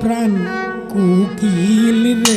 প্রাণ কুকিল রে।